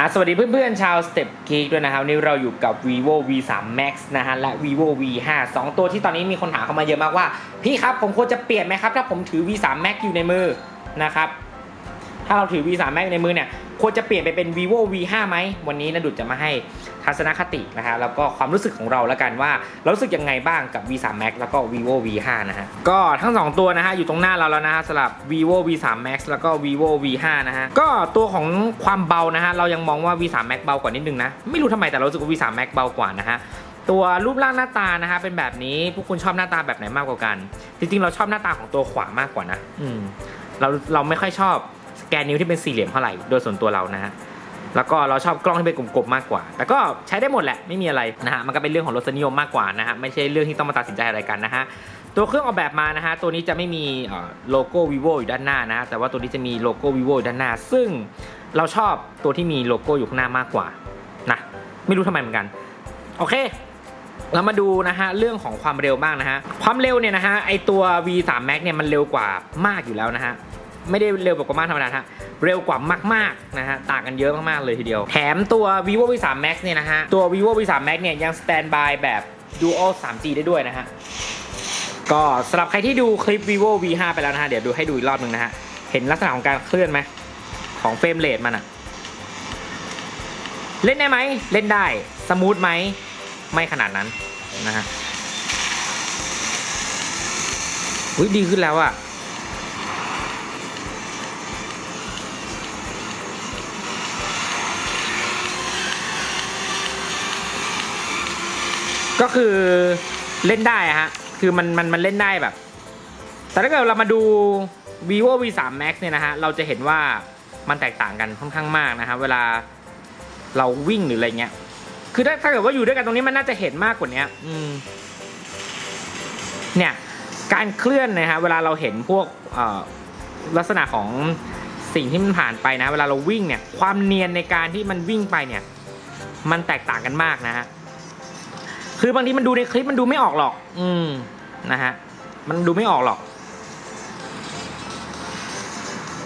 อะสวัสดีเพื่อนๆชาว Step Geek ด้วยนะครับนี่เราอยู่กับ vivo v 3 max นะฮะและ vivo v 5สองตัวที่ตอนนี้มีคนถามเข้ามาเยอะมากว่า พี่ครับผมควรจะเปลี่ยนไหมครับ ถ้าผมถือ v 3 max อยู่ในมือนะครับถ้าเราถือ v 3 max ในมือเนี่ย ควรจะเปลี่ยนไปเป็น vivo v 5 ไหม วันนี้นะดุดจะมาให้ทัศนคตินะฮะแล้วก็ความรู้สึกของเราแล้วกันว่าเรารู้สึกยังไงบ้างกับ v 3 max แล้วก็ vivo v 5 นะฮะก็ทั้งสองตัวนะฮะอยู่ตรงหน้าเราแล้วนะฮะสำหรับ vivo v 3 max แล้วก็ vivo v 5 นะฮะก็ตัวของความเบานะฮะเรายังมองว่า v 3 max เบากว่านิดนึงนะไม่รู้ทำไมแต่เรารู้สึกว่า v 3 max เบากว่านะฮะตัวรูปร่างหน้าตานะฮะเป็นแบบนี้พวกคุณชอบหน้าตาแบบไหนมากกว่ากัน จริงๆ เราชอบหน้าตาของตัวขวามากกว่านะ อืมเราเราไม่ค่อยชอบ แกนนิ้วที่เป็นสี่เหลี่ยมเท่าไหร่โดยส่วนตัวเรานะฮะแล้วก็เราชอบกล้องที่เป็นกลมๆมากกว่า แต่ก็ใช้ได้หมดแหละ ไม่มีอะไรนะฮะ มันก็เป็นเรื่องของรสนิยมมากกว่านะฮะ ไม่ใช่เรื่องที่ต้องมาตัดสินใจอะไรกันนะฮะ ตัวเครื่องออกแบบมานะฮะ ตัวนี้จะไม่มีโลโก้ vivo อยู่ด้านหน้านะ แต่ว่าตัวนี้จะมีโลโก้ vivo อยู่ด้านหน้า ซึ่งเราชอบตัวที่มีโลโก้อยู่ข้างหน้ามากกว่านะ ไม่รู้ทำไมเหมือนกัน โอเค เรามาดูนะฮะเรื่องของความเร็วบ้างนะฮะ ความเร็วเนี่ยนะฮะ ไอตัว V3 Max เนี่ยมันเร็วกว่ามากอยู่แล้วนะฮะ ไม่ได้เร็วแบบกว่ามาธรรมดาฮะเร็วกว่ามากๆนะฮะต่างกันเยอะมากๆเลยทีเดียว แถมตัว vivo V3 Max เนี่ยนะฮะตัว vivo V3 Max เนี่ยยัง stand by แบบ dual 3G ได้ด้วยนะฮะก็สำหรับใครที่ดูคลิป vivo V5 ไปแล้วนะฮะเดี๋ยวดูให้ดูอีกรอบหนึ่งนะฮะเห็นลักษณะของการเคลื่อนไหมของเฟรมเรทมันอะเล่นได้ไหมเล่นได้สมูทไหมไม่ขนาดนั้นนะฮะอุ้ยดีขึ้นแล้วอะ ก็คือเล่นได้อะฮะ คือมันมันมันเล่นได้แบบ แต่ถ้าเกิดเรามาดู vivo v 3 max เนี่ยนะฮะ เราจะเห็นว่ามันแตกต่างกันค่อนข้างมากนะฮะเวลาเราวิ่งหรืออะไรเงี้ย คือถ้าถ้าเกิดว่าอยู่ด้วยกันตรงนี้มันน่าจะเห็นมากกว่านี้อืม เนี่ย การเคลื่อนนะฮะ เวลาเราเห็นพวกเอ่อลักษณะของสิ่งที่มันผ่านไปนะ เวลาเราวิ่งเนี่ย ความเนียนในการที่มันวิ่งไปเนี่ย มันแตกต่างกันมากนะฮะ คือบางทีมันดูในคลิปมันดูไม่ออกหรอก อืมนะฮะมันดูไม่ออกหรอก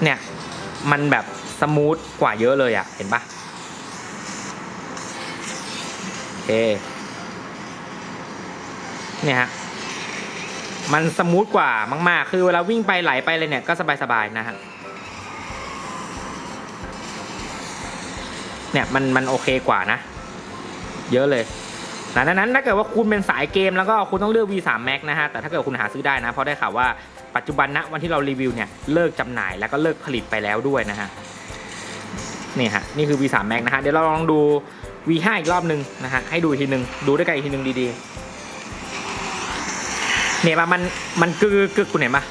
เนี่ย มันแบบสมูทกว่าเยอะเลยอะ่ะ เห็นปะโอเคเนี่ยฮะมันสมูทกว่ามาก ๆ คือเวลาวิ่งไปไหลไปเลยเนี่ยก็สบาย ๆ นะฮะ เนี่ยมันมันโอเคกว่านะ เยอะเลย นะดังนั้นถ้าเกิดว่าคุณเป็นสายเกมแล้วก็คุณต้องเลือก V3 Max นะฮะ แต่ถ้าเกิดคุณหาซื้อได้นะ เพราะได้ข่าวว่าปัจจุบันณวันที่เรารีวิวเนี่ยเลิกจำหน่ายแล้วก็เลิกผลิตไปแล้วด้วยนะฮะ นี่ฮะ นี่คือ V3 Max นะฮะ เดี๋ยวเราลองดู V5 อีกรอบหนึ่งนะฮะ ให้ดูอีกทีหนึ่งดูด้วยกันอีกทีหนึ่งดีๆ เนี่ยมันมันกึกกึกคุณเห็นปะ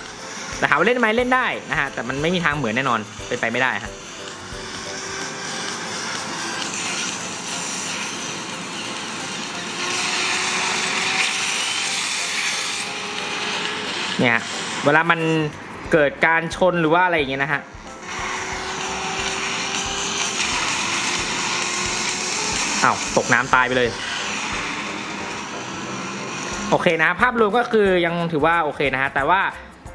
แต่ถามว่าเล่นไหมเล่นได้นะฮะ แต่มันไม่มีทางเหมือนแน่นอนเป็นไปไม่ได้ฮะ เนี่ยเวลามันเกิดการชนหรือว่าอะไรอย่างเงี้ยนะฮะอ้าวตกน้ำตายไปเลย โอเคนะภาพรวมก็คือยังถือว่าโอเคนะฮะ แต่ว่า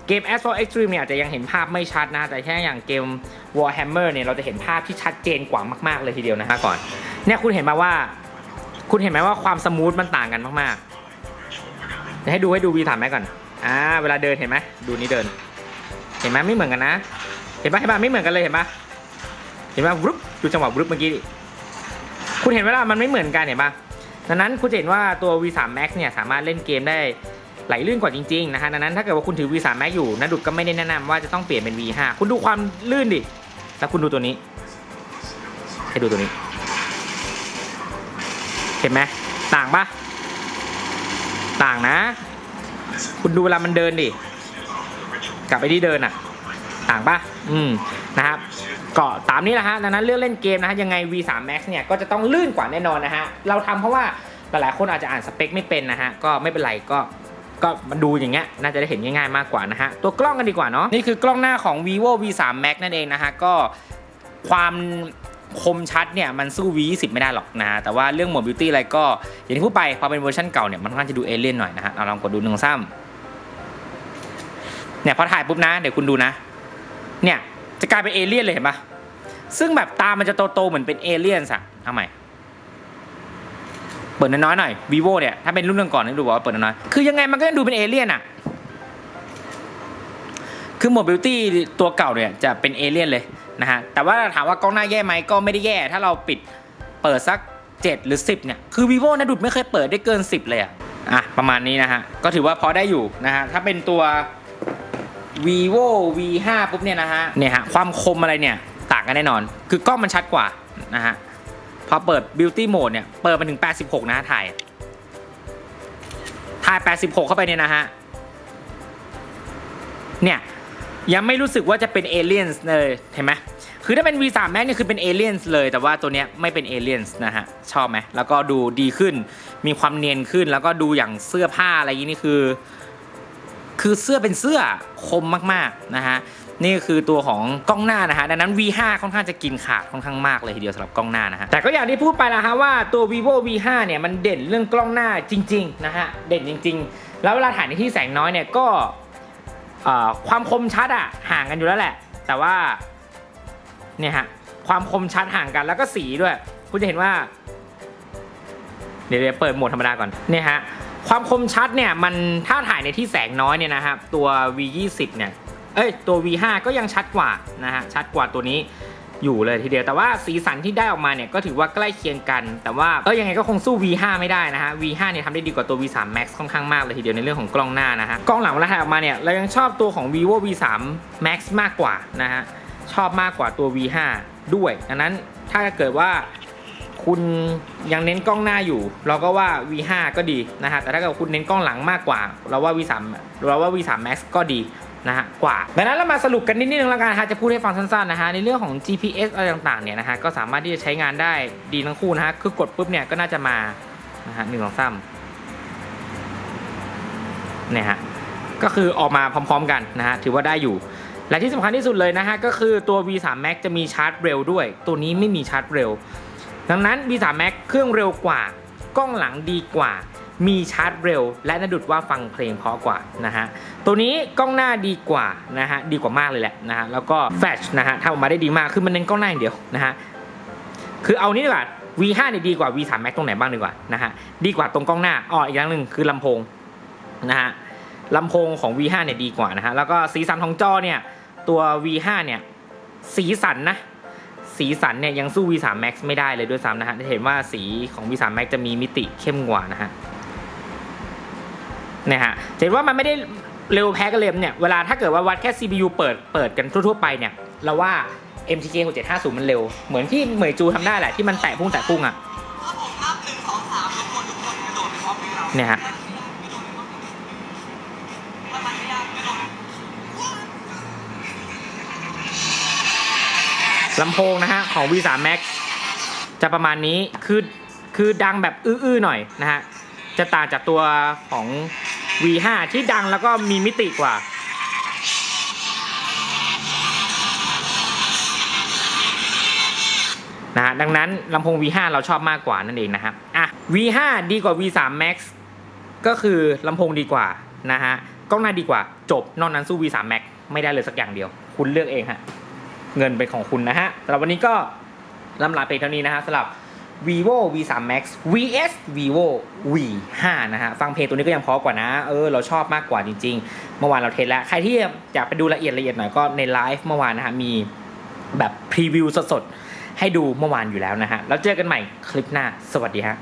เกม Asphalt Extreme เนี่ยอาจจะยังเห็นภาพไม่ชัดนะ แต่แค่อย่างเกม Warhammer เนี่ยเราจะเห็นภาพที่ชัดเจนกว่ามาก ๆ เลยทีเดียวนะฮะก่อน เนี่ยคุณเห็นมาว่า คุณเห็นไหมว่าความสมูทมันต่างกันมากๆเดี๋ยวให้ดูให้ดูวีถามแม่ก่อน อ่าเวลาเดินเห็นไหมดูนี่เดิน เห็นไหมไม่เหมือนกันนะ เห็นปะเห็นปะไม่เหมือนกันเลยเห็นปะเห็นปะวรุบดูจังหวะวรุบเมื่อกี้ดิคุณเห็นเวลามันไม่เหมือนกันเห็นปะดังนั้นคุณจะเห็นว่าตัว V3 Max เนี่ยสามารถเล่นเกมได้ไหลลื่นกว่าจริงๆนะฮะดังนั้นถ้าเกิดว่าคุณถือ V3 Max อยู่นะดุดก็ไม่ได้แนะนำว่าจะต้องเปลี่ยนเป็น V5 คุณดูความลื่นดิแล้วคุณดูตัวนี้ ให้ดูตัวนี้ เห็นไหมต่างปะต่างนะ คุณดูเวลามันเดินดิกลับไปที่เดินอะต่างปะอืมนะครับก็ตามนี้แหละฮะดังนั้นเลือกเล่นเกมนะฮะยังไง V3 Max เนี่ยก็จะต้องลื่นกว่าแน่นอนนะฮะเราทำเพราะว่าหลายๆคนอาจจะอ่านสเปคไม่เป็นนะฮะก็ไม่เป็นไรก็ก็มาดูอย่างเงี้ยน่าจะได้เห็นง่ายๆมากกว่านะฮะตัวกล้องกันดีกว่าเนาะนี่คือกล้องหน้าของ vivo V3 Max นั่นเองนะฮะก็ความ คมชัดเนี่ยมันสู้ V20 ไม่ได้หรอกนะแต่ว่าเรื่องโหมดบิวตี้อะไรก็ อย่างที่พูดไปพอเป็นเวอร์ชันเก่าเนี่ยมันค่อนข้างจะดูเอเลี่ยนหน่อยนะฮะเราลองกดดูหนึ่งซ้ำเนี่ยพอถ่ายปุ๊บนะเดี๋ยวคุณดูนะ เนี่ยจะกลายเป็นเอเลี่ยนเลยเห็นปะซึ่งแบบตามันจะโตๆเหมือนเป็นเอเลี่ยนสะเอาใหม่เปิดน้อยๆหน่อย vivo เนี่ย ถ้าเป็นรุ่นก่อนนี่ดูว่าเปิดน้อยๆคือยังไงมันก็ยังดูเป็นเอเลี่ยนอะคือ mobility ตัวเก่าเนี่ยจะเป็นเอเลี่ยนเลย นะฮะแต่ว่าถามว่ากล้องหน้าแย่ไหมก็ไม่ได้แย่ ถ้าเราปิดเปิดสัก 7 หรือ 10เนี่ยคือ vivo นะดุดไม่เคยเปิดได้เกิน 10 เลยอะอะประมาณนี้นะฮะก็ถือว่าพอได้อยู่นะฮะถ้าเป็นตัว vivo v 5 ปุ๊บเนี่ยนะฮะเนี่ยฮะความคมอะไรเนี่ยต่างกันแน่นอน คือกล้องมันชัดกว่านะฮะพอเปิด beauty mode เนี่ยเปิดมาถึง 86 นะฮะถ่ายถ่าย 86 เข้าไปเนี่ยนะฮะเนี่ย ยังไม่รู้สึกว่าจะเป็นเอเลี่ยนเลยเห็นไหมคือถ้าเป็น V3 Max เนี่ยคือเป็นเอเลี่ยนเลยแต่ว่าตัวเนี้ยไม่เป็นเอเลี่ยนนะฮะชอบไหมแล้วก็ดูดีขึ้น มีความเนียนขึ้นแล้วก็ดูอย่างเสื้อผ้าอะไรอย่างนี้นี่คือ คือเสื้อเป็นเสื้อคมมากๆนะฮะนี่คือตัวของกล้องหน้านะฮะดังนั้น V5 ค่อนข้างจะกินขาดค่อนข้างมากเลยทีเดียวสำหรับกล้องหน้านะฮะแต่ก็อย่างที่พูดไปแล้วฮะว่าตัว vivo V5 เนี่ยมันเด่นเรื่องกล้องหน้าจริงๆนะฮะเด่นจริง ๆ แล้วเวลาถ่ายในที่แสงน้อยเนี่ยก็ ความคมชัดอะห่างกันอยู่แล้วแหละ แต่ว่าเนี่ยฮะความคมชัดห่างกันแล้วก็สีด้วย คุณจะเห็นว่า เดี๋ยวเปิดโหมดธรรมดาก่อนเนี่ยฮะความคมชัดเนี่ยมันถ้าถ่ายในที่แสงน้อยเนี่ยนะครับตัว V20 เนี่ยเอ้ยตัว V5 ก็ยังชัดกว่านะฮะชัดกว่าตัวนี้ อยู่เลยทีเดียวแต่ว่าสีสันที่ได้ออกมาเนี่ยก็ถือว่าใกล้เคียงกัน แต่ว่าก็ยังไงก็คงสู้ V5 ไม่ได้นะฮะ V5 เนี่ยทำได้ดีกว่าตัว V3 Max ค่อนข้างมากเลยทีเดียวในเรื่องของกล้องหน้านะฮะกล้องหลังเวลาถ่ายออกมาเนี่ยเรายังชอบตัวของ vivo V3 Max มากกว่านะฮะชอบมากกว่าตัว V5 ด้วยดังนั้นถ้าเกิดว่าคุณยังเน้นกล้องหน้าอยู่ เราก็ว่า V5 ก็ดีนะฮะแต่ถ้าเกิดคุณเน้นกล้องหลังมากกว่า เราว่า V3 เราว่า V3 Max ก็ดี นะฮะกว่าดังนั้นเรามาสรุปกันนิดนึงแล้วกันฮะจะพูดให้ฟังสั้นๆนะฮะในเรื่องของ GPS อะไรต่างๆเนี่ยนะฮะก็สามารถที่จะใช้งานได้ดีทั้งคู่นะฮะคือกดปุ๊บเนี่ยก็น่าจะมานะฮะหนึ่งสองสามเนี่ยฮะก็คือออกมาพร้อมๆกันนะฮะถือว่าได้อยู่และที่สำคัญที่สุดเลยนะฮะก็คือตัว V3 Max จะมีชาร์จเร็วด้วย ตัวนี้ไม่มีชาร์จเร็ว ดังนั้น V3 Max เครื่องเร็วกว่ากล้องหลังดีกว่า มีชาร์จเร็ว และน่าดุดว่าฟังเพลงเพราะกว่านะฮะตัวนี้กล้องหน้าดีกว่านะฮะดีกว่ามากเลยแหละนะฮะแล้วก็แฟลชนะฮะทำออกมาได้ดีมากคือมันเน้นกล้องหน้าอย่างเดียวนะฮะคือเอานี้ดีกว่า V5 เนี่ยดีกว่า V3 Max ตรงไหนบ้างดีกว่านะฮะดีกว่าตรงกล้องหน้าอ๋ออีกอย่างหนึ่งคือลำโพงนะฮะลำโพงของ V5 เนี่ยดีกว่านะฮะแล้วก็สีสันของจอเนี่ยตัว V5 เนี่ยสีสันนะสีสันเนี่ยยังสู้ V3 Max ไม่ได้เลยด้วยซ้ำนะฮะจะเห็นว่าสีของ V3 Max จะมีมิติเข้มกว่านะฮะ นี่ยฮะจะเห็นว่ามันไม่ได้เร็วแพ้กันเลยเนี่ย เวลาถ้าเกิดว่าวัดแค่ CPU เปิดเปิดกันทั่วๆไปเนี่ย เราว่า MTK 6750 มันเร็ว เหมือนที่เหมยจูทำได้แหละที่มันแตะพุ่งแตะพุ่งอะถ้าผมนับหนึ่งสองสามทุกคนทุกคนกระโดดไปพร้อมกันเราเนี่ยฮะถ้ามันไม่ยากกระโดดลำโพงนะฮะ ของ V3 Max จะประมาณนี้ คือ คือดังแบบอื้อๆหน่อยนะฮะ จะต่างจากตัวของ V5 ที่ดังแล้วก็มีมิติกว่า นะฮะดังนั้นลำโพง V5 เราชอบมากกว่านั่นเองนะครับอะ V5 ดีกว่า V3 Max ก็คือลำโพงดีกว่านะฮะกล้องหน้าดีกว่าจบนอกนั้นสู้ V3 Max ไม่ได้เลยสักอย่างเดียว คุณเลือกเองฮะเงินเป็นของคุณนะฮะสำหรับวันนี้ก็ลำลาไปเท่านี้นะฮะสำหรับ vivo v3 max vs vivo v5 นะฮะ ฟังเพลงตัวนี้ก็ยังพอกว่านะ เออ เราชอบมากกว่าจริง ๆ เมื่อวานเราเทสแล้ว ใครที่อยากไปดูละเอียดละเอียดหน่อยก็ในไลฟ์เมื่อวานนะฮะ มีแบบพรีวิวสดๆ ให้ดูเมื่อวานอยู่แล้วนะฮะ แล้วเจอกันใหม่คลิปหน้า สวัสดีฮะ